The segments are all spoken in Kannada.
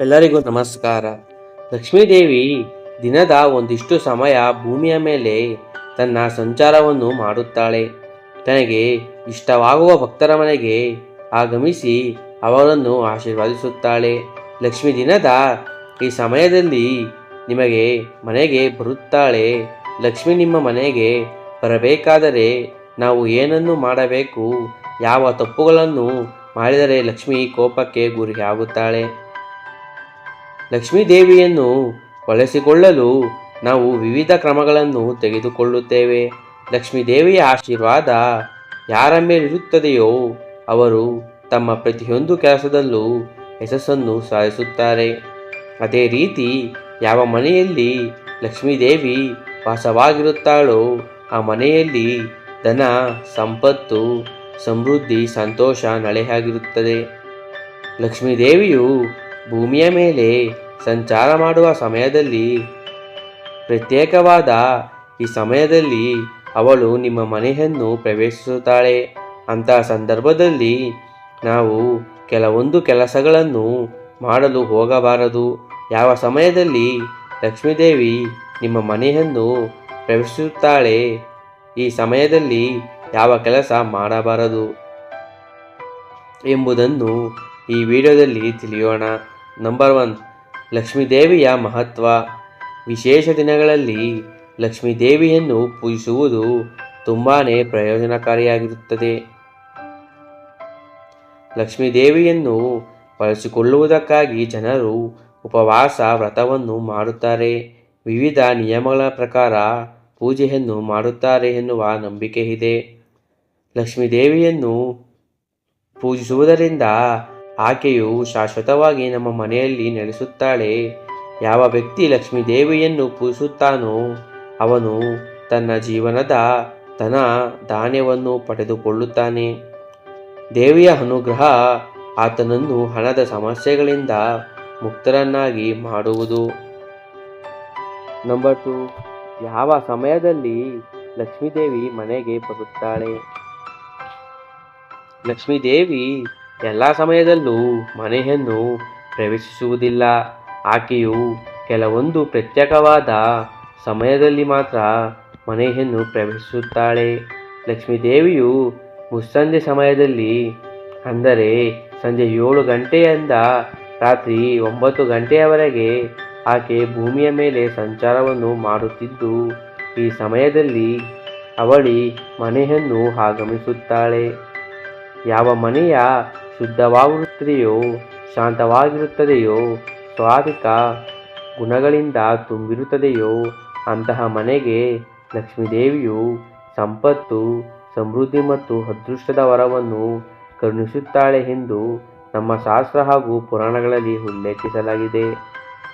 ಎಲ್ಲರಿಗೂ ನಮಸ್ಕಾರ. ಲಕ್ಷ್ಮೀದೇವಿ ದಿನದ ಒಂದಿಷ್ಟು ಸಮಯ ಭೂಮಿಯ ಮೇಲೆ ತನ್ನ ಸಂಚಾರವನ್ನು ಮಾಡುತ್ತಾಳೆ. ತನಗೆ ಇಷ್ಟವಾಗುವ ಭಕ್ತರ ಮನೆಗೆ ಆಗಮಿಸಿ ಅವರನ್ನು ಆಶೀರ್ವಾದಿಸುತ್ತಾಳೆ. ಲಕ್ಷ್ಮೀ ದಿನದ ಈ ಸಮಯದಲ್ಲಿ ನಿಮಗೆ ಮನೆಗೆ ಬರುತ್ತಾಳೆ. ಲಕ್ಷ್ಮಿ ನಿಮ್ಮ ಮನೆಗೆ ಬರಬೇಕಾದರೆ ನಾವು ಏನನ್ನು ಮಾಡಬೇಕು? ಯಾವ ತಪ್ಪುಗಳನ್ನು ಮಾಡಿದರೆ ಲಕ್ಷ್ಮಿ ಕೋಪಕ್ಕೆ ಗುರಿಯಾಗುತ್ತಾಳೆ? ಲಕ್ಷ್ಮೀ ದೇವಿಯನ್ನು ಬಳಸಿಕೊಳ್ಳಲು ನಾವು ವಿವಿಧ ಕ್ರಮಗಳನ್ನು ತೆಗೆದುಕೊಳ್ಳುತ್ತೇವೆ. ಲಕ್ಷ್ಮೀ ದೇವಿಯ ಆಶೀರ್ವಾದ ಯಾರ ಮೇಲಿರುತ್ತದೆಯೋ ಅವರು ತಮ್ಮ ಪ್ರತಿಯೊಂದು ಕೆಲಸದಲ್ಲೂ ಯಶಸ್ಸನ್ನು ಸಾಧಿಸುತ್ತಾರೆ. ಅದೇ ರೀತಿ ಯಾವ ಮನೆಯಲ್ಲಿ ಲಕ್ಷ್ಮೀದೇವಿ ವಾಸವಾಗಿರುತ್ತಾಳೋ ಆ ಮನೆಯಲ್ಲಿ ಧನ, ಸಂಪತ್ತು, ಸಮೃದ್ಧಿ, ಸಂತೋಷ ನಳೆಯಾಗಿರುತ್ತದೆ ಲಕ್ಷ್ಮೀದೇವಿಯು ಭೂಮಿಯ ಮೇಲೆ ಸಂಚಾರ ಮಾಡುವ ಸಮಯದಲ್ಲಿ, ಪ್ರತ್ಯೇಕವಾದ ಈ ಸಮಯದಲ್ಲಿ ಅವಳು ನಿಮ್ಮ ಮನೆಯನ್ನು ಪ್ರವೇಶಿಸುತ್ತಾಳೆ. ಅಂತಹ ಸಂದರ್ಭದಲ್ಲಿ ನಾವು ಕೆಲವೊಂದು ಕೆಲಸಗಳನ್ನು ಮಾಡಲು ಹೋಗಬಾರದು. ಯಾವ ಸಮಯದಲ್ಲಿ ಲಕ್ಷ್ಮೀದೇವಿ ನಿಮ್ಮ ಮನೆಯನ್ನು ಪ್ರವೇಶಿಸುತ್ತಾಳೆ, ಈ ಸಮಯದಲ್ಲಿ ಯಾವ ಕೆಲಸ ಮಾಡಬಾರದು ಎಂಬುದನ್ನು ಈ ವಿಡಿಯೋದಲ್ಲಿ ತಿಳಿಯೋಣ. ನಂಬರ್ ಒನ್ ಲಕ್ಷ್ಮೀದೇವಿಯ ಮಹತ್ವ. ವಿಶೇಷ ದಿನಗಳಲ್ಲಿ ಲಕ್ಷ್ಮೀದೇವಿಯನ್ನು ಪೂಜಿಸುವುದು ತುಂಬಾ ಪ್ರಯೋಜನಕಾರಿಯಾಗಿರುತ್ತದೆ. ಲಕ್ಷ್ಮೀದೇವಿಯನ್ನು ಬಳಸಿಕೊಳ್ಳುವುದಕ್ಕಾಗಿ ಜನರು ಉಪವಾಸ ವ್ರತವನ್ನು ಮಾಡುತ್ತಾರೆ. ವಿವಿಧ ನಿಯಮಗಳ ಪ್ರಕಾರ ಪೂಜೆಯನ್ನು ಮಾಡುತ್ತಾರೆ ಎನ್ನುವ ನಂಬಿಕೆ ಇದೆ. ಲಕ್ಷ್ಮೀದೇವಿಯನ್ನು ಪೂಜಿಸುವುದರಿಂದ ಆಕೆಯು ಶಾಶ್ವತವಾಗಿ ನಮ್ಮ ಮನೆಯಲ್ಲಿ ನೆಲೆಸುತ್ತಾಳೆ. ಯಾವ ವ್ಯಕ್ತಿ ಲಕ್ಷ್ಮೀ ದೇವಿಯನ್ನು ಪೂಜಿಸುತ್ತಾನೋ ಅವನು ತನ್ನ ಜೀವನದ ಧನ ಧಾನ್ಯವನ್ನು ಪಡೆದುಕೊಳ್ಳುತ್ತಾನೆ. ದೇವಿಯ ಅನುಗ್ರಹ ಆತನನ್ನು ಹಣದ ಸಮಸ್ಯೆಗಳಿಂದ ಮುಕ್ತರನ್ನಾಗಿ ಮಾಡುವುದು. ನಂಬರ್ ಟು ಯಾವ ಸಮಯದಲ್ಲಿ ಲಕ್ಷ್ಮೀದೇವಿ ಮನೆಗೆ ಬರುತ್ತಾಳೆ? ಲಕ್ಷ್ಮೀದೇವಿ ಎಲ್ಲ ಸಮಯದಲ್ಲೂ ಮನೆಯನ್ನು ಪ್ರವೇಶಿಸುವುದಿಲ್ಲ. ಆಕೆಯು ಕೆಲವೊಂದು ಪ್ರತ್ಯೇಕವಾದ ಸಮಯದಲ್ಲಿ ಮಾತ್ರ ಮನೆಯನ್ನು ಪ್ರವೇಶಿಸುತ್ತಾಳೆ. ಲಕ್ಷ್ಮೀದೇವಿಯು ಮುಸ್ಸಂಜೆ ಸಮಯದಲ್ಲಿ, ಅಂದರೆ ಸಂಜೆ ಏಳು ಗಂಟೆಯಿಂದ ರಾತ್ರಿ ಒಂಬತ್ತು ಗಂಟೆಯವರೆಗೆ ಆಕೆ ಭೂಮಿಯ ಮೇಲೆ ಸಂಚಾರವನ್ನು ಮಾಡುತ್ತಿದ್ದು, ಈ ಸಮಯದಲ್ಲಿ ಅವಳಿ ಮನೆಯನ್ನು ಆಗಮಿಸುತ್ತಾಳೆ. ಯಾವ ಮನೆಯ ಶುದ್ಧವಾಗಿರುತ್ತದೆಯೋ ಶಾಂತವಾಗಿರುತ್ತದೆಯೋ ಸ್ವಾಭಿಕ ಗುಣಗಳಿಂದ ತುಂಬಿರುತ್ತದೆಯೋ, ಅಂತಹ ಮನೆಗೆ ಲಕ್ಷ್ಮೀದೇವಿಯು ಸಂಪತ್ತು, ಸಮೃದ್ಧಿ ಮತ್ತು ಅದೃಷ್ಟದ ವರವನ್ನು ಕರುಣಿಸುತ್ತಾಳೆ ಎಂದು ನಮ್ಮ ಶಾಸ್ತ್ರ ಹಾಗೂ ಪುರಾಣಗಳಲ್ಲಿ ಉಲ್ಲೇಖಿಸಲಾಗಿದೆ.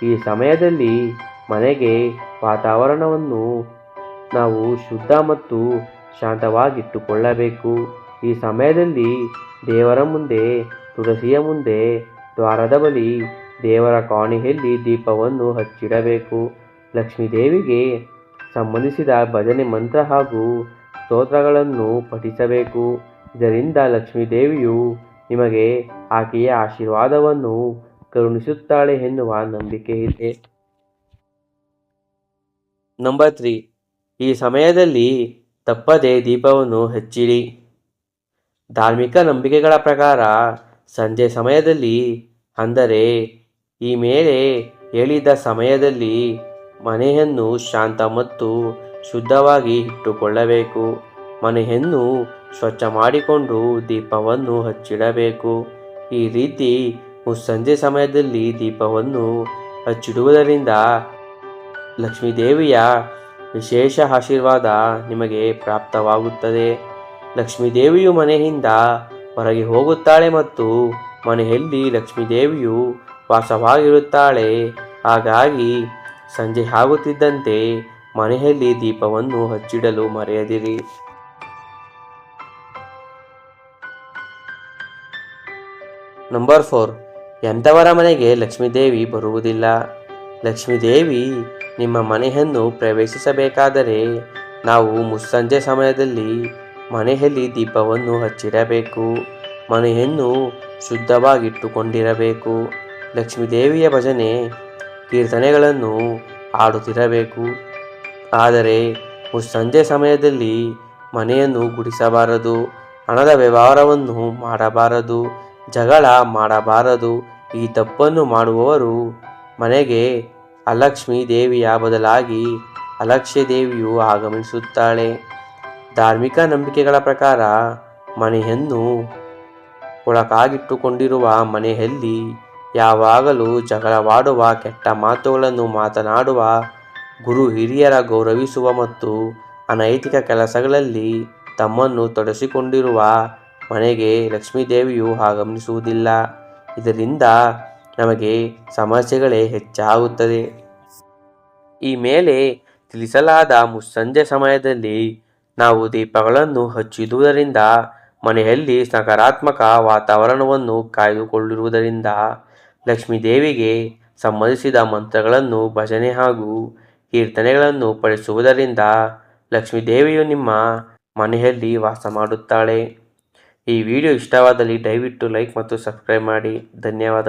ಈ ಸಮಯದಲ್ಲಿ ಮನೆಗೆ ವಾತಾವರಣವನ್ನು ನಾವು ಶುದ್ಧ ಮತ್ತು ಶಾಂತವಾಗಿಟ್ಟುಕೊಳ್ಳಬೇಕು. ಈ ಸಮಯದಲ್ಲಿ ದೇವರ ಮುಂದೆ, ತುಳಸಿಯ ಮುಂದೆ, ದ್ವಾರದ ಬಳಿ ದೇವರ ಕಾಣಿಯಲ್ಲಿ ದೀಪವನ್ನು ಹಚ್ಚಿಡಬೇಕು. ಲಕ್ಷ್ಮೀದೇವಿಗೆ ಸಂಬಂಧಿಸಿದ ಭಜನೆ ಮಂತ್ರ ಹಾಗೂ ಸ್ತೋತ್ರಗಳನ್ನು ಪಠಿಸಬೇಕು. ಇದರಿಂದ ಲಕ್ಷ್ಮೀದೇವಿಯು ನಿಮಗೆ ಆಕೆಯ ಆಶೀರ್ವಾದವನ್ನು ಕರುಣಿಸುತ್ತಾಳೆ ಎನ್ನುವ ನಂಬಿಕೆ ಇದೆ. Number three. ಈ ಸಮಯದಲ್ಲಿ ತಪ್ಪದೆ ದೀಪವನ್ನು ಹಚ್ಚಿಡಿ. ಧಾರ್ಮಿಕ ನಂಬಿಕೆಗಳ ಪ್ರಕಾರ ಸಂಜೆ ಸಮಯದಲ್ಲಿ, ಅಂದರೆ ಈ ಮೇಲೆ ಹೇಳಿದ ಸಮಯದಲ್ಲಿ ಮನೆಯನ್ನು ಶಾಂತ ಮತ್ತು ಶುದ್ಧವಾಗಿ ಇಟ್ಟುಕೊಳ್ಳಬೇಕು. ಮನೆಯನ್ನು ಸ್ವಚ್ಛ ಮಾಡಿಕೊಂಡು ದೀಪವನ್ನು ಹಚ್ಚಿಡಬೇಕು. ಈ ರೀತಿ ಮುಸ್ಸಂಜೆ ಸಮಯದಲ್ಲಿ ದೀಪವನ್ನು ಹಚ್ಚಿಡುವುದರಿಂದ ಲಕ್ಷ್ಮೀದೇವಿಯ ವಿಶೇಷ ಆಶೀರ್ವಾದ ನಿಮಗೆ ಪ್ರಾಪ್ತವಾಗುತ್ತದೆ. ಲಕ್ಷ್ಮೀದೇವಿಯು ಮನೆಯಿಂದ ಹೊರಗೆ ಹೋಗುತ್ತಾಳೆ ಮತ್ತು ಮನೆಯಲ್ಲಿ ಲಕ್ಷ್ಮೀದೇವಿಯು ವಾಸವಾಗಿರುತ್ತಾಳೆ. ಹಾಗಾಗಿ ಸಂಜೆ ಆಗುತ್ತಿದ್ದಂತೆ ಮನೆಯಲ್ಲಿ ದೀಪವನ್ನು ಹಚ್ಚಿಡಲು ಮರೆಯದಿರಿ. ನಂಬರ್ ಫೋರ್ ಎಂಥವರ ಮನೆಗೆ ಲಕ್ಷ್ಮೀದೇವಿ ಬರುವುದಿಲ್ಲ. ಲಕ್ಷ್ಮೀದೇವಿ, ನಿಮ್ಮ ಮನೆಯನ್ನು ಪ್ರವೇಶಿಸಬೇಕಾದರೆ ನಾವು ಮುಸ್ಸಂಜೆ ಸಮಯದಲ್ಲಿ ಮನೆಯಲ್ಲಿ ದೀಪವನ್ನು ಹಚ್ಚಿರಬೇಕು. ಮನೆಯನ್ನು ಶುದ್ಧವಾಗಿಟ್ಟುಕೊಂಡಿರಬೇಕು. ಲಕ್ಷ್ಮೀದೇವಿಯ ಭಜನೆ ಕೀರ್ತನೆಗಳನ್ನು ಹಾಡುತ್ತಿರಬೇಕು. ಆದರೆ ಸಂಜೆ ಸಮಯದಲ್ಲಿ ಮನೆಯನ್ನು ಗುಡಿಸಬಾರದು, ಹಣದ ವ್ಯವಹಾರವನ್ನು ಮಾಡಬಾರದು, ಜಗಳ ಮಾಡಬಾರದು, ಈ ತಪ್ಪನ್ನು ಮಾಡುವವರು ಮನೆಗೆ ಅಲಕ್ಷ್ಮೀ ದೇವಿಯ ಬದಲಾಗಿ ಅಲಕ್ಷ್ಯ ದೇವಿಯು ಆಗಮಿಸುತ್ತಾಳೆ. ಧಾರ್ಮಿಕ ನಂಬಿಕೆಗಳ ಪ್ರಕಾರ ಮನೆಯನ್ನು ಒಳಕಾಗಿಟ್ಟುಕೊಂಡಿರುವ ಮನೆಯಲ್ಲಿ ಯಾವಾಗಲೂ ಜಗಳವಾಡುವ ಕೆಟ್ಟ ಮಾತುಗಳನ್ನು ಮಾತನಾಡುವ ಗುರು ಹಿರಿಯರ ಗೌರವಿಸುವ ಮತ್ತು ಅನೈತಿಕ ಕೆಲಸಗಳಲ್ಲಿ ತಮ್ಮನ್ನು ತೊಡಸಿಕೊಂಡಿರುವ ಮನೆಗೆ ಲಕ್ಷ್ಮೀದೇವಿಯು ಆಗಮಿಸುವುದಿಲ್ಲ. ಇದರಿಂದ ನಮಗೆ ಸಮಸ್ಯೆಗಳೇ ಹೆಚ್ಚಾಗುತ್ತದೆ. ಈ ಮೇಲೆ ತಿಳಿಸಲಾದ ಮುಸ್ಸಂಜೆ ಸಮಯದಲ್ಲಿ ನಾವು ದೀಪಗಳನ್ನು ಹಚ್ಚಿದುದರಿಂದ ಮನೆಯಲ್ಲಿ ಸಕಾರಾತ್ಮಕ ವಾತಾವರಣವನ್ನು ಕಾಯ್ದುಕೊಳ್ಳಿರುವುದರಿಂದ ಲಕ್ಷ್ಮೀದೇವಿಗೆ ಸಂಬಂಧಿಸಿದ ಮಂತ್ರಗಳನ್ನು ಭಜನೆ ಹಾಗೂ ಕೀರ್ತನೆಗಳನ್ನು ಪಡಿಸುವುದರಿಂದ ಲಕ್ಷ್ಮೀದೇವಿಯು ನಿಮ್ಮ ಮನೆಯಲ್ಲಿ ವಾಸ ಮಾಡುತ್ತಾಳೆ. ಈ ವಿಡಿಯೋ ಇಷ್ಟವಾದಲ್ಲಿ ದಯವಿಟ್ಟು ಲೈಕ್ ಮತ್ತು ಸಬ್ಸ್ಕ್ರೈಬ್ ಮಾಡಿ. ಧನ್ಯವಾದ.